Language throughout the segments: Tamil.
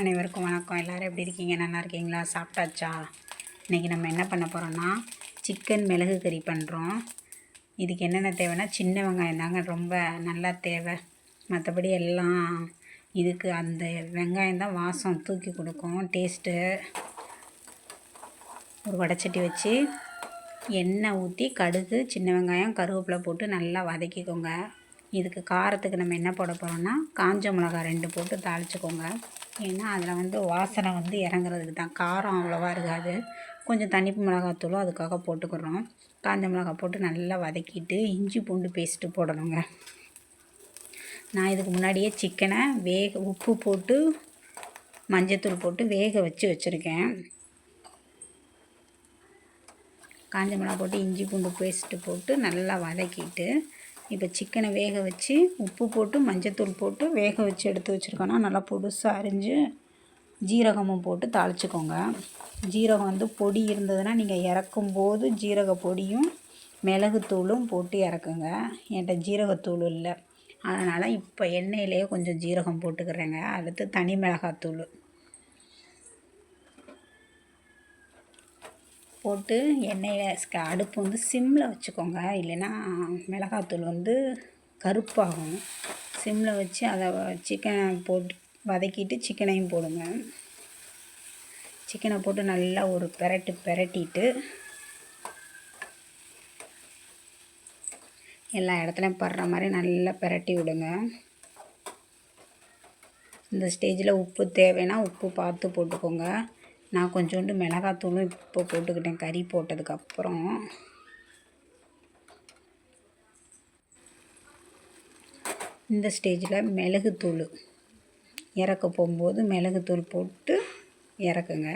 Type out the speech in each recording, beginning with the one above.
அனைவருக்கும் வணக்கம். எல்லோரும் எப்படி இருக்கீங்க? நல்லா இருக்கீங்களா? சாப்பிட்டாச்சா? இன்றைக்கி நம்ம என்ன பண்ண போகிறோன்னா சிக்கன் மிளகு கறி பண்ணுறோம் இதுக்கு என்னென்ன தேவைன்னா சின்ன வெங்காயம் தாங்க ரொம்ப நல்லா தேவை. மற்றபடி எல்லாம் இதுக்கு அந்த வெங்காயம் தான் வாசம் தூக்கி கொடுக்கும். டேஸ்ட்டு ஒரு வடைச்சட்டி வச்சு எண்ணெய் ஊற்றி கடுகு சின்ன வெங்காயம் கருவேப்பிலை போட்டு நல்லா வதக்கிக்கோங்க. இதுக்கு காரத்துக்கு நம்ம என்ன போட போகிறோம்னா காஞ்ச மிளகா ரெண்டு போட்டு தாளிச்சுக்கோங்க. ஏன்னா அதில் வந்து வாசனை வந்து இறங்குறதுக்கு தான். காரம் அவ்வளோவா இருக்காது. கொஞ்சம் தனிப்பு மிளகாத்தூளும் அதுக்காக போட்டுக்கிறோம். காஞ்ச மிளகா போட்டு நல்லா வதக்கிட்டு இஞ்சி பூண்டு பேஸ்ட்டு போடணுங்க. நான் இதுக்கு முன்னாடியே சிக்கனை வேக உப்பு போட்டு மஞ்சத்தூள் போட்டு வேக வச்சு வச்சுருக்கேன். காஞ்ச மிளகா போட்டு இஞ்சி பூண்டு பேஸ்ட்டு போட்டு நல்லா வதக்கிட்டு இப்போ சிக்கனை வேக வச்சு உப்பு போட்டு மஞ்சத்தூள் போட்டு வேக வச்சு எடுத்து வச்சுருக்கோன்னா நல்லா பொடுசாக அரிஞ்சு ஜீரகமும் போட்டு தாளிச்சிக்கோங்க. ஜீரகம் வந்து பொடி இருந்ததுன்னா நீங்கள் இறக்கும்போது ஜீரக பொடியும் மிளகுத்தூளும் போட்டு இறக்குங்க. என்கிட்ட ஜீரகத்தூள் இல்லை. அதனால் இப்போ எண்ணெயிலேயே கொஞ்சம் ஜீரகம் போட்டுக்கிறேங்க. அடுத்து தனி மிளகாத்தூள். போட்டு எண்ணெயில் அடுப்பு வந்து சிம்மில் வச்சுக்கோங்க. இல்லைன்னா மிளகாத்தூள் வந்து கருப்பாகும். சிம்மில் வச்சு அதை சிக்கனை போட்டு வதக்கிட்டு சிக்கனையும் போடுங்க. சிக்கனை போட்டு நல்லா ஒரு பெரட்டு பெரட்டிட்டு எல்லா இடத்துலையும் படுற மாதிரி நல்லா பெரட்டி விடுங்க. இந்த ஸ்டேஜில் உப்பு தேவைன்னா உப்பு பார்த்து போட்டுக்கோங்க. நான் கொஞ்சோண்டு மிளகாத்தூளும் இப்போ போட்டுக்கிட்டேன். கறி போட்டதுக்கப்புறம் இந்த ஸ்டேஜில் மிளகுத்தூள். இறக்க போகும்போது மிளகுத்தூள் போட்டு இறக்குங்க.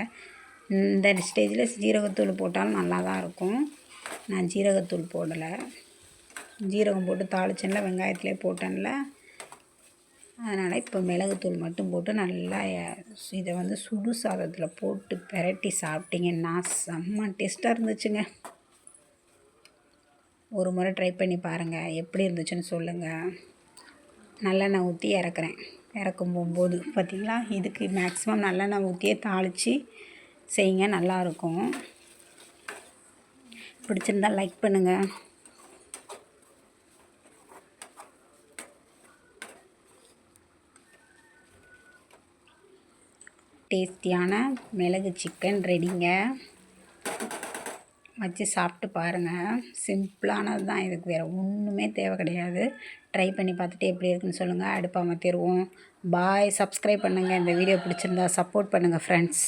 இந்த ஸ்டேஜில் ஜீரகத்தூள் போட்டாலும் நல்லா தான் இருக்கும். நான் ஜீரகத்தூள் போடலை. ஜீரகம் போட்டு தாளிச்சேன்ல வெங்காயத்துலேயே போட்டேன்ல. அதனால் இப்போ மிளகுத்தூள் மட்டும் போட்டு நல்லா இதை வந்து சுடு சாதத்தில் போட்டு பெரட்டி சாப்பிட்டிங்கன்னா செம்ம டேஸ்ட்டாக இருந்துச்சுங்க. ஒரு முறை ட்ரை பண்ணி பாருங்கள் எப்படி இருந்துச்சுன்னு சொல்லுங்கள் நல்லெண்ணெய் ஊற்றி இறக்குறேன். இறக்கும் போகும்போது பார்த்திங்களா இதுக்கு மேக்ஸிமம் நல்லெண்ணெய் ஊற்றியே தாளித்து செய்யுங்க நல்லாயிருக்கும் பிடிச்சிருந்தால் லைக் பண்ணுங்கள் டேஸ்டியான மிளகு சிக்கன் ரெடிங்க வச்சு சாப்பிட்டு பாருங்கள் சிம்பிளானது தான். இதுக்கு வேறு ஒன்றுமே தேவை கிடையாது. ட்ரை பண்ணி பார்த்துட்டு எப்படி இருக்குன்னு சொல்லுங்கள் அடுப்பாக மாற்றிடுவோம் பாய் சப்ஸ்கிரைப் பண்ணுங்கள் இந்த வீடியோ பிடிச்சிருந்தா சப்போர்ட் பண்ணுங்கள் ஃப்ரெண்ட்ஸ்